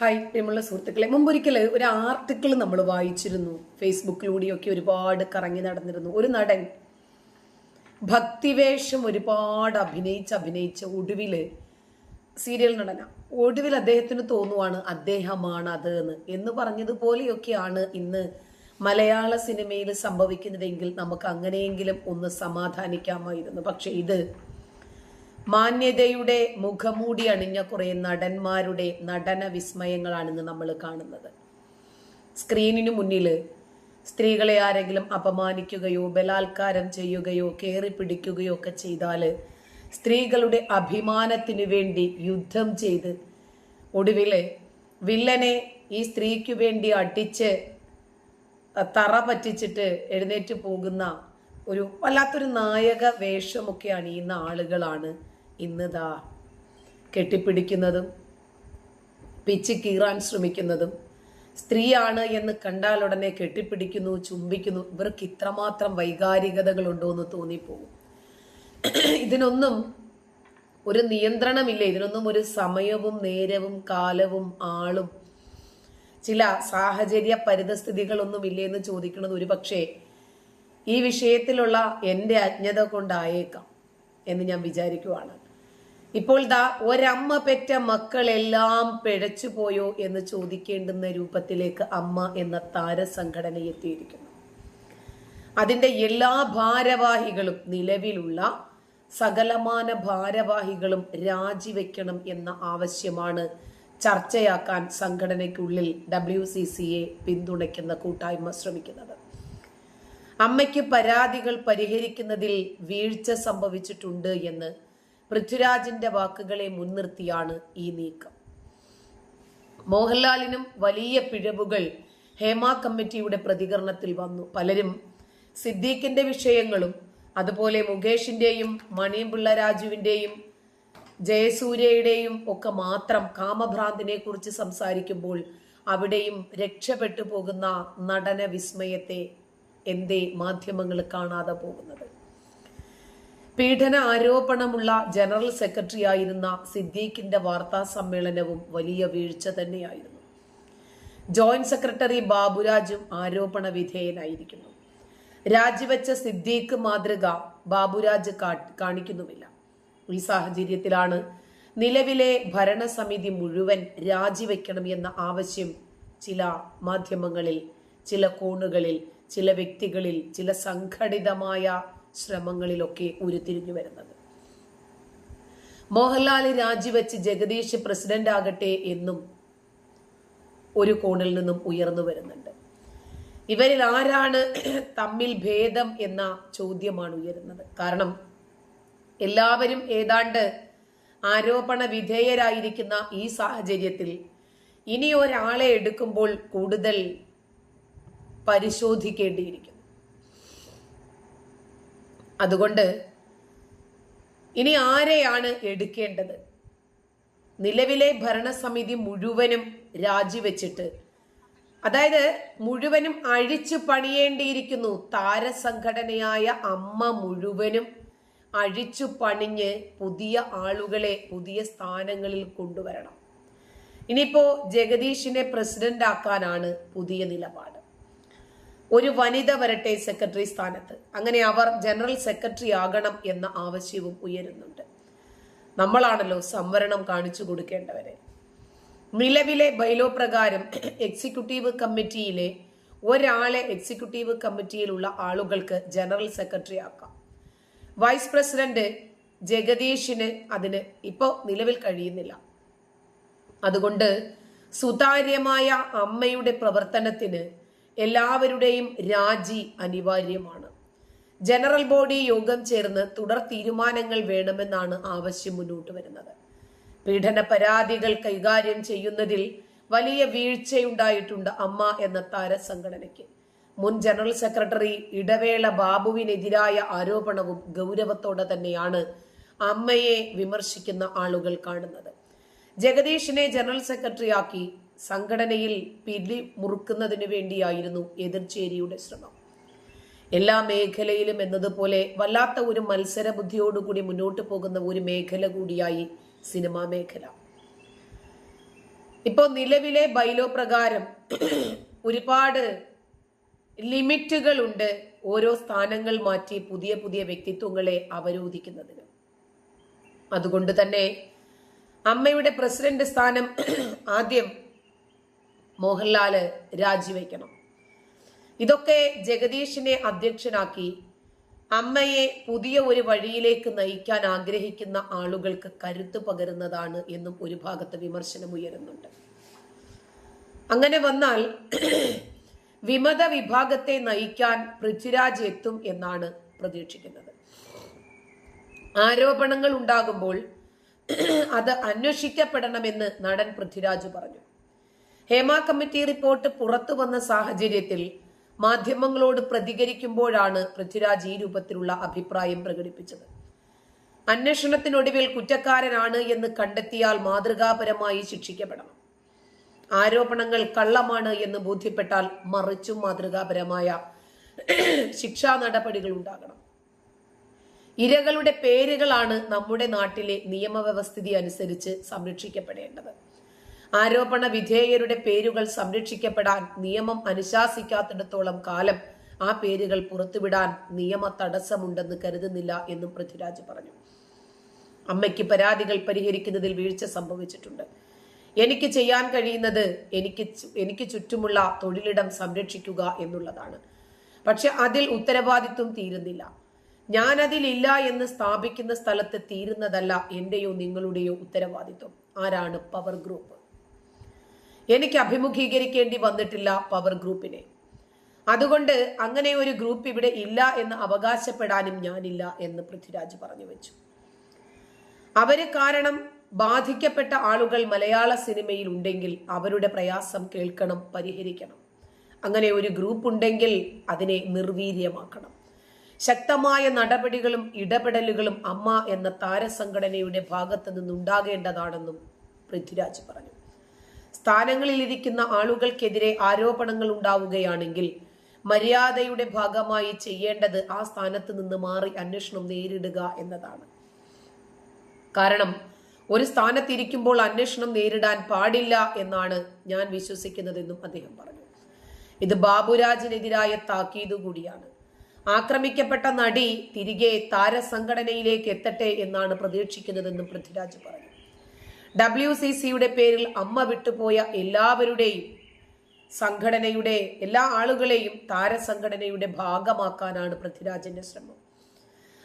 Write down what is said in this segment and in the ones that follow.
Hi പ്രിയമുള്ള സുഹൃത്തുക്കളെ. മുമ്പൊരിക്കൽ ഒരു ആർട്ടിക്കിൾ നമ്മൾ വായിച്ചിരുന്നു. ഫേസ്ബുക്കിലൂടെയൊക്കെ ഒരുപാട് കറങ്ങി നടന്നിരുന്നു. ഒരു നടൻ ഭക്തിവേഷം ഒരുപാട് അഭിനയിച്ച് അഭിനയിച്ച് ഒടുവിൽ സീരിയൽ നടന. ഒടുവിൽ അദ്ദേഹത്തിന് തോന്നുവാണ് അദ്ദേഹമാണ് അത് എന്ന് എന്ന് പറഞ്ഞതുപോലെയൊക്കെയാണ് ഇന്ന് മലയാള സിനിമയിൽ സംഭവിക്കുന്നതെങ്കിൽ നമുക്ക് അങ്ങനെയെങ്കിലും ഒന്ന് സമാധാനിക്കാമായിരുന്നു. പക്ഷേ ഇത് മാന്യതയുടെ മുഖമൂടി അണിഞ്ഞ കുറെ നടന്മാരുടെ നടന വിസ്മയങ്ങളാണെന്ന് നമ്മൾ കാണുന്നത്. സ്ക്രീനിന് മുന്നിൽ സ്ത്രീകളെ ആരെങ്കിലും അപമാനിക്കുകയോ ബലാത്കാരം ചെയ്യുകയോ കയറി പിടിക്കുകയോ ഒക്കെ ചെയ്താൽ സ്ത്രീകളുടെ അഭിമാനത്തിനു വേണ്ടി യുദ്ധം ചെയ്ത് ഒടുവിൽ വില്ലനെ ഈ സ്ത്രീക്ക് വേണ്ടി അടിച്ച് തറ പറ്റിച്ചിട്ട് എഴുന്നേറ്റ് പോകുന്ന ഒരു വല്ലാത്തൊരു നായക വേഷമൊക്കെ അണിയുന്ന ആളുകളാണ് ഇന്നിതാ കെട്ടിപ്പിടിക്കുന്നതും പിച്ച് കീറാൻ ശ്രമിക്കുന്നതും സ്ത്രീയാണ് എന്ന് കണ്ടാൽ ഉടനെ കെട്ടിപ്പിടിക്കുന്നു ചുംബിക്കുന്നു. ഇവർക്ക് ഇത്രമാത്രം വൈകാരികതകളുണ്ടോ എന്ന് തോന്നിപ്പോകും. ഇതിനൊന്നും ഒരു നിയന്ത്രണമില്ല. ഇതിനൊന്നും ഒരു സമയവും നേരവും കാലവും ആളും ചില സാഹചര്യ പരിതസ്ഥിതികളൊന്നും ഇല്ലേ എന്ന് ചോദിക്കുന്നത് ഒരു പക്ഷേ ഈ വിഷയത്തിലുള്ള എന്റെ അജ്ഞത കൊണ്ടായേക്കാം എന്ന് ഞാൻ വിചാരിക്കുവാണ്. ഇപ്പോൾ ദാ ഒരമ്മ പെറ്റ മക്കളെല്ലാം പിഴച്ചു പോയോ എന്ന് ചോദിക്കേണ്ടുന്ന രൂപത്തിലേക്ക് അമ്മ എന്ന താരസംഘടന എത്തിയിരിക്കുന്നു അതിന്റെ എല്ലാ ഭാരവാഹികളും നിലവിലുള്ള സകലമാന ഭാരവാഹികളും രാജിവെക്കണം എന്ന ആവശ്യമാണ് ചർച്ചയാക്കാൻ സംഘടനയ്ക്കുള്ളിൽ ഡബ്ല്യു സി സിയെ പിന്തുണയ്ക്കുന്ന കൂട്ടായ്മ ശ്രമിക്കുന്നത്. അമ്മയ്ക്ക് പരാതികൾ പരിഹരിക്കുന്നതിൽ വീഴ്ച സംഭവിച്ചിട്ടുണ്ട് എന്ന് പൃഥ്വിരാജിന്റെ വാക്കുകളെ മുൻനിർത്തിയാണ് ഈ നീക്കം. മോഹൻലാലിനും വലിയ പിഴവുകൾ ഹേമ കമ്മിറ്റിയുടെ പ്രതികരണത്തിൽ വന്നു. പലരും സിദ്ദീഖിന്റെ വിഷയങ്ങളും അതുപോലെ മുകേഷിന്റെയും മണിയമ്പിള്ള രാജുവിന്റെയും ജയസൂര്യയുടെയും ഒക്കെ മാത്രം കാമഭ്രാന്തിനെ കുറിച്ച് സംസാരിക്കുമ്പോൾ അവിടെയും രക്ഷപ്പെട്ടു പോകുന്ന നടന വിസ്മയത്തെ എന്തേ മാധ്യമങ്ങൾ കാണാതെ പോകുന്നത്? പീഡന ആരോപണമുള്ള ജനറൽ സെക്രട്ടറി ആയിരുന്ന സിദ്ദീഖിന്റെ വാർത്താ സമ്മേളനവും വലിയ വീഴ്ച തന്നെയായിരുന്നു. ജോയിന്റ് സെക്രട്ടറി ബാബുരാജും ആരോപണ വിധേയനായിരിക്കുന്നു. രാജിവെച്ച സിദ്ദീഖ് മാതൃക ബാബുരാജ് കാണിക്കുന്നുമില്ല. ഈ സാഹചര്യത്തിലാണ് നിലവിലെ ഭരണസമിതി മുഴുവൻ രാജിവെക്കണം എന്ന ആവശ്യം ചില മാധ്യമങ്ങളിൽ ചില കോണുകളിൽ ചില വ്യക്തികളിൽ ചില സംഘടിതമായ ശ്രമങ്ങളിലൊക്കെ ഉരുത്തിരിഞ്ഞു വരുന്നത്. മോഹൻലാൽ രാജിവെച്ച് ജഗദീഷ് പ്രസിഡന്റ് ആകട്ടെ എന്നും ഒരു കോണിൽ നിന്നും ഉയർന്നു വരുന്നുണ്ട്. ഇവരിൽ ആരാണ് തമ്മിൽ ഭേദം എന്ന ചോദ്യമാണ് ഉയരുന്നത്. കാരണം എല്ലാവരും ഏതാണ്ട് ആരോപണ വിധേയരായിരിക്കുന്ന ഈ സാഹചര്യത്തിൽ ഇനി ഒരാളെ എടുക്കുമ്പോൾ കൂടുതൽ പരിശോധിക്കേണ്ടിയിരിക്കുന്നു. അതുകൊണ്ട് ഇനി ആരെയാണ് എടുക്കേണ്ടത്? നിലവിലെ ഭരണസമിതി മുഴുവനും രാജിവെച്ചിട്ട് അതായത് മുഴുവനും അഴിച്ചു പണിയേണ്ടിയിരിക്കുന്നു താരസംഘടനയായ അമ്മ മുഴുവനും അഴിച്ചു പണിഞ്ഞ് പുതിയ ആളുകളെ പുതിയ സ്ഥാനങ്ങളിൽ കൊണ്ടുവരണം. ഇനിയിപ്പോ ജഗദീഷിനെ പ്രസിഡന്റ് ആക്കാനാണ് പുതിയ നിലപാട്. ഒരു വനിത വരട്ടെ സെക്രട്ടറി സ്ഥാനത്ത്. അങ്ങനെ അവർ ജനറൽ സെക്രട്ടറി ആകണം എന്ന ആവശ്യവും ഉയരുന്നുണ്ട്. നമ്മളാണല്ലോ സംവരണം കാണിച്ചു കൊടുക്കേണ്ടവരെ. നിലവിലെ ബൈലോ പ്രകാരം എക്സിക്യൂട്ടീവ് കമ്മിറ്റിയിലെ ഒരാളെ എക്സിക്യൂട്ടീവ് കമ്മിറ്റിയിലുള്ള ആളുകൾക്ക് ജനറൽ സെക്രട്ടറി ആക്കാം. വൈസ് പ്രസിഡന്റ് ജഗദീഷിന് അതിന് ഇപ്പോൾ നിലവിൽ കഴിയുന്നില്ല. അതുകൊണ്ട് സുതാര്യമായ അമ്മയുടെ പ്രവർത്തനത്തിന് എല്ലാവരുടെയും രാജി അനിവാര്യമാണ്. ജനറൽ ബോഡി യോഗം ചേർന്ന് തുടർ തീരുമാനങ്ങൾ വേണമെന്നാണ് ആവശ്യം മുന്നോട്ട് വരുന്നത്. പീഡന പരാതികൾ കൈകാര്യം ചെയ്യുന്നതിൽ വലിയ വീഴ്ചയുണ്ടായിട്ടുണ്ട് അമ്മ എന്ന താരസംഘടനയ്ക്ക്. മുൻ ജനറൽ സെക്രട്ടറി ഇടവേള ബാബുവിനെതിരായ ആരോപണവും ഗൗരവത്തോടെ തന്നെയാണ് അമ്മയെ വിമർശിക്കുന്ന ആളുകൾ കാണുന്നത്. ജഗദീഷിനെ ജനറൽ സെക്രട്ടറിയാക്കി സംഘടനയിൽ പിടി മുറുക്കുന്നതിനു വേണ്ടിയായിരുന്നു എതിർചേരിയുടെ ശ്രമം. എല്ലാ മേഖലയിലും എന്നതുപോലെ വല്ലാത്ത ഒരു മത്സര ബുദ്ധിയോടുകൂടി മുന്നോട്ട് പോകുന്ന ഒരു മേഖല കൂടിയായി സിനിമാ മേഖല. ഇപ്പോൾ നിലവിലെ ബൈലോ പ്രകാരം ഒരുപാട് ലിമിറ്റുകളുണ്ട് ഓരോ സ്ഥാനങ്ങൾ മാറ്റി പുതിയ പുതിയ വ്യക്തിത്വങ്ങളെ അവരോധിക്കുന്നതിന്. അതുകൊണ്ട് തന്നെ അമ്മയുടെ പ്രസിഡന്റ് സ്ഥാനം ആദ്യം മോഹൻലാൽ രാജിവെക്കണം. ഇതൊക്കെ ജഗദീഷിനെ അധ്യക്ഷനാക്കി അമ്മയെ പുതിയ ഒരു വഴിയിലേക്ക് നയിക്കാൻ ആഗ്രഹിക്കുന്ന ആളുകൾക്ക് കരുത്ത് പകരുന്നതാണ് എന്നും ഒരു ഭാഗത്ത് വിമർശനം ഉയരുന്നുണ്ട്. അങ്ങനെ വന്നാൽ വിമത വിഭാഗത്തെ നയിക്കാൻ പൃഥ്വിരാജ് എത്തും എന്നാണ് പ്രതീക്ഷിക്കുന്നത്. ആരോപണങ്ങൾ ഉണ്ടാകുമ്പോൾ അത് അന്വേഷിക്കപ്പെടണമെന്ന് നടൻ പൃഥ്വിരാജ് പറഞ്ഞു. ഹേമ കമ്മിറ്റി റിപ്പോർട്ട് പുറത്തു വന്ന സാഹചര്യത്തിൽ മാധ്യമങ്ങളോട് പ്രതികരിക്കുമ്പോഴാണ് പൃഥ്വിരാജ് ഈ രൂപത്തിലുള്ള അഭിപ്രായം പ്രകടിപ്പിച്ചത്. അന്വേഷണത്തിനൊടുവിൽ കുറ്റക്കാരനാണ് എന്ന് കണ്ടെത്തിയാൽ മാതൃകാപരമായി ശിക്ഷിക്കപ്പെടണം. ആരോപണങ്ങൾ കള്ളമാണ് എന്ന് ബോധ്യപ്പെട്ടാൽ മറിച്ചും മാതൃകാപരമായ ശിക്ഷാ നടപടികൾ ഉണ്ടാകണം. ഇരകളുടെ പേരുകളാണ് നമ്മുടെ നാട്ടിലെ നിയമവ്യവസ്ഥിതി അനുസരിച്ച് സംരക്ഷിക്കപ്പെടേണ്ടത്. ആരോപണ വിധേയരുടെ പേരുകൾ സംരക്ഷിക്കപ്പെടാൻ നിയമം അനുശാസിക്കാത്തിടത്തോളം കാലം ആ പേരുകൾ പുറത്തുവിടാൻ നിയമ തടസ്സമുണ്ടെന്ന് കരുതുന്നില്ല എന്നും പൃഥ്വിരാജ് പറഞ്ഞു. അമ്മയ്ക്ക് പരാതികൾ പരിഹരിക്കുന്നതിൽ വീഴ്ച സംഭവിച്ചിട്ടുണ്ട്. എനിക്ക് ചെയ്യാൻ കഴിയുന്നത് എനിക്ക് എനിക്ക് ചുറ്റുമുള്ള തൊഴിലിടം സംരക്ഷിക്കുക എന്നുള്ളതാണ്. പക്ഷെ അതിൽ ഉത്തരവാദിത്വം തീരുന്നില്ല. ഞാനതിലില്ല എന്ന് സ്ഥാപിക്കുന്ന സ്ഥലത്ത് തീരുന്നതല്ല എന്റെയോ നിങ്ങളുടെയോ ഉത്തരവാദിത്വം. ആരാണ് പവർ ഗ്രൂപ്പ്? എനിക്ക് അഭിമുഖീകരിക്കേണ്ടി വന്നിട്ടില്ല പവർ ഗ്രൂപ്പിനെ. അതുകൊണ്ട് അങ്ങനെ ഒരു ഗ്രൂപ്പ് ഇവിടെ ഇല്ല എന്ന് അവകാശപ്പെടാനും ഞാനില്ല എന്ന് പൃഥ്വിരാജ് പറഞ്ഞു വെച്ചു. അവർ കാരണം ബാധിക്കപ്പെട്ട ആളുകൾ മലയാള സിനിമയിൽ ഉണ്ടെങ്കിൽ അവരുടെ പ്രയാസം കേൾക്കണം പരിഹരിക്കണം. അങ്ങനെ ഒരു ഗ്രൂപ്പ് ഉണ്ടെങ്കിൽ അതിനെ നിർവീര്യമാക്കണം. ശക്തമായ നടപടികളും ഇടപെടലുകളും അമ്മ എന്ന താരസംഘടനയുടെ ഭാഗത്ത് നിന്നുണ്ടാകേണ്ടതാണെന്നും പൃഥ്വിരാജ് പറഞ്ഞു. സ്ഥാനങ്ങളിലിരിക്കുന്ന ആളുകൾക്കെതിരെ ആരോപണങ്ങൾ ഉണ്ടാവുകയാണെങ്കിൽ മര്യാദയുടെ ഭാഗമായി ചെയ്യേണ്ടത് ആ സ്ഥാനത്ത് നിന്ന് മാറി അന്വേഷണം നേരിടുക എന്നതാണ്. കാരണം ഒരു സ്ഥാനത്തിരിക്കുമ്പോൾ അന്വേഷണം നേരിടാൻ പാടില്ല എന്നാണ് ഞാൻ വിശ്വസിക്കുന്നതെന്നും അദ്ദേഹം പറഞ്ഞു. ഇത് ബാബുരാജിനെതിരായ താക്കീതു കൂടിയാണ്. ആക്രമിക്കപ്പെട്ട നടി തിരികെ താരസംഘടനയിലേക്ക് എത്തട്ടെ എന്നാണ് പ്രതീക്ഷിക്കുന്നതെന്നും പൃഥ്വിരാജ് പറഞ്ഞു. ഡബ്ല്യു സി സിയുടെ പേരിൽ അമ്മ വിട്ടുപോയ എല്ലാവരുടെയും സംഘടനയുടെ എല്ലാ ആളുകളെയും താരസംഘടനയുടെ ഭാഗമാക്കാനാണ് പൃഥ്വിരാജിന്റെ ശ്രമം.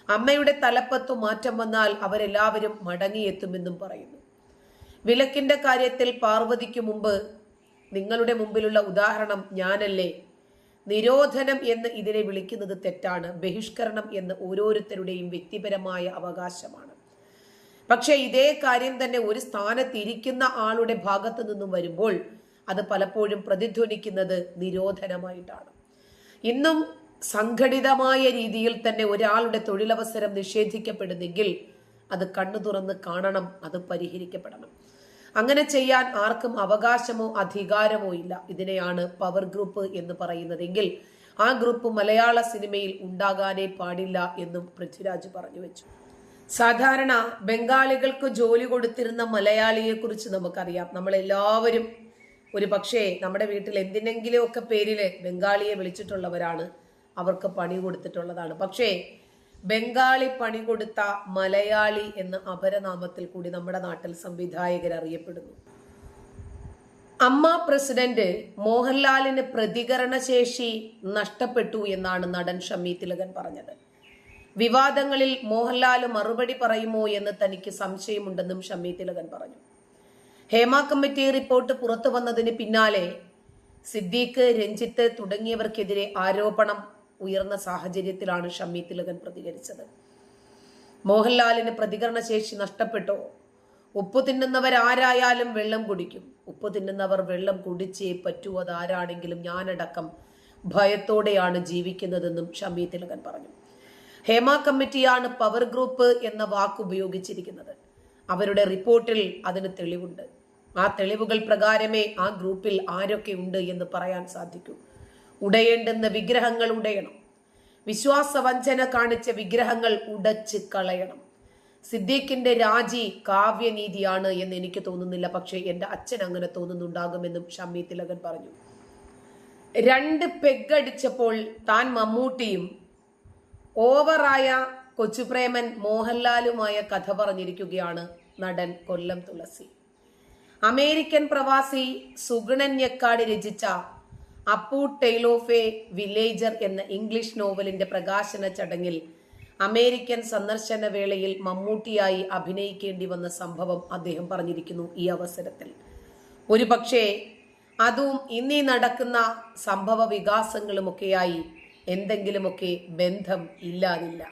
അമ്മയുടെ തലപ്പത്തു മാറ്റം വന്നാൽ അവരെല്ലാവരും മടങ്ങിയെത്തുമെന്നും പറയുന്നു. വിലക്കിന്റെ കാര്യത്തിൽ പാർവതിക്ക് മുമ്പ് നിങ്ങളുടെ മുമ്പിലുള്ള ഉദാഹരണം ഞാനല്ലേ? നിരോധനം എന്ന് ഇതിനെ വിളിക്കുന്നത് തെറ്റാണ് ബഹിഷ്കരണം എന്ന് ഓരോരുത്തരുടെയും വ്യക്തിപരമായ അവകാശമാണ്. പക്ഷേ ഇതേ കാര്യം തന്നെ ഒരു സ്ഥാനത്തിരിക്കുന്ന ആളുടെ ഭാഗത്തു നിന്നും വരുമ്പോൾ അത് പലപ്പോഴും പ്രതിധ്വനിക്കുന്നത് നിരോധനമായിട്ടാണ്. ഇന്നും സംഘടിതമായ രീതിയിൽ തന്നെ ഒരാളുടെ തൊഴിലവസരം നിഷേധിക്കപ്പെടുന്നെങ്കിൽ അത് കണ്ണു തുറന്ന് കാണണം അത് പരിഹരിക്കപ്പെടണം. അങ്ങനെ ചെയ്യാൻ ആർക്കും അവകാശമോ അധികാരമോ ഇല്ല. ഇതിനെയാണ് പവർ ഗ്രൂപ്പ് എന്ന് പറയുന്നതെങ്കിൽ ആ ഗ്രൂപ്പ് മലയാള സിനിമയിൽ ഉണ്ടാകാനേ പാടില്ല എന്നും പൃഥ്വിരാജ് പറഞ്ഞു വെച്ചു. സാധാരണ ബംഗാളികൾക്ക് ജോലി കൊടുത്തിരുന്ന മലയാളിയെക്കുറിച്ച് നമുക്കറിയാം. നമ്മളെല്ലാവരും ഒരു പക്ഷേ നമ്മുടെ വീട്ടിൽ എന്തിനെങ്കിലുമൊക്കെ പേരിൽ ബംഗാളിയെ വിളിച്ചിട്ടുള്ളവരാണ്. അവർക്ക് പണി കൊടുത്തിട്ടുള്ളതാണ്. പക്ഷേ ബംഗാളി പണി കൊടുത്ത മലയാളി എന്ന അപരനാമത്തിൽ കൂടി നമ്മുടെ നാട്ടിൽ സംവിധായകർ അറിയപ്പെടുന്നു. അമ്മ പ്രസിഡന്റ് മോഹൻലാലിന് പ്രതികരണശേഷി നഷ്ടപ്പെട്ടു എന്നാണ് നടൻ ഷമ്മി തിലകൻ പറഞ്ഞത്. വിവാദങ്ങളിൽ മോഹൻലാൽ മറുപടി പറയുമോ എന്ന് തനിക്ക് സംശയമുണ്ടെന്നും ഷമ്മി തിലകൻ പറഞ്ഞു. ഹേമ കമ്മിറ്റി റിപ്പോർട്ട് പുറത്തു വന്നതിന് പിന്നാലെ സിദ്ദീഖ് രഞ്ജിത്ത് തുടങ്ങിയവർക്കെതിരെ ആരോപണം ഉയർന്ന സാഹചര്യത്തിലാണ് ഷമ്മി തിലകൻ പ്രതികരിച്ചത്. മോഹൻലാലിന് പ്രതികരണ പ്രതികരണശേഷി നഷ്ടപ്പെട്ടോ? ഉപ്പ് തിന്നുന്നവരാരായാലും വെള്ളം കുടിക്കും. ഉപ്പ് തിന്നുന്നവർ വെള്ളം കുടിച്ചേ പറ്റൂ അതാരാണെങ്കിലും ഞാനടക്കം ഭയത്തോടെയാണ് ജീവിക്കുന്നതെന്നും ഷമ്മി തിലകൻ പറഞ്ഞു. ഹേമ കമ്മിറ്റിയാണ് പവർ ഗ്രൂപ്പ് എന്ന വാക്ക് ഉപയോഗിച്ചിരിക്കുന്നത്. അവരുടെ റിപ്പോർട്ടിൽ അതിന് തെളിവുണ്ട്. ആ തെളിവുകൾ പ്രകാരമേ ആ ഗ്രൂപ്പിൽ ആരൊക്കെ ഉണ്ട് എന്ന് പറയാൻ സാധിക്കൂ. ഉടയേണ്ടുന്ന വിഗ്രഹങ്ങൾ ഉടയണം. വിശ്വാസവഞ്ചന കാണിച്ച വിഗ്രഹങ്ങൾ ഉടച്ച് കളയണം. സിദ്ദീഖിന്റെ രാജി കാവ്യനീതിയാണ് എന്ന് എനിക്ക് തോന്നുന്നില്ല. പക്ഷേ എന്റെ അച്ഛൻ അങ്ങനെ തോന്നുന്നുണ്ടാകുമെന്നും ഷമ്മി തിലകൻ പറഞ്ഞു. രണ്ട് പെഗ് അടിച്ചപ്പോൾ താൻ മമ്മൂട്ടിയും ഓവറായ കൊച്ചുപ്രേമൻ മോഹൻലാലുമായ കഥ പറഞ്ഞിരിക്കുകയാണ് നടൻ കൊല്ലം തുളസി. അമേരിക്കൻ പ്രവാസി സുഗുണൻ ഞെക്കാട് രചിച്ച Appu tale of a villager എന്ന ഇംഗ്ലീഷ് നോവലിന്റെ പ്രകാശന ചടങ്ങിൽ അമേരിക്കൻ സന്ദർശന വേളയിൽ മമ്മൂട്ടിയായി അഭിനയിക്കേണ്ടി വന്ന സംഭവം അദ്ദേഹം പറഞ്ഞിരിക്കുന്നു ഈ അവസരത്തിൽ. ഒരു പക്ഷേ അതും ഇന്നീ നടക്കുന്ന സംഭവ വികാസങ്ങളുമൊക്കെയായി എന്തെങ്കിലുമൊക്കെ ബന്ധം ഇല്ലാതില്ല.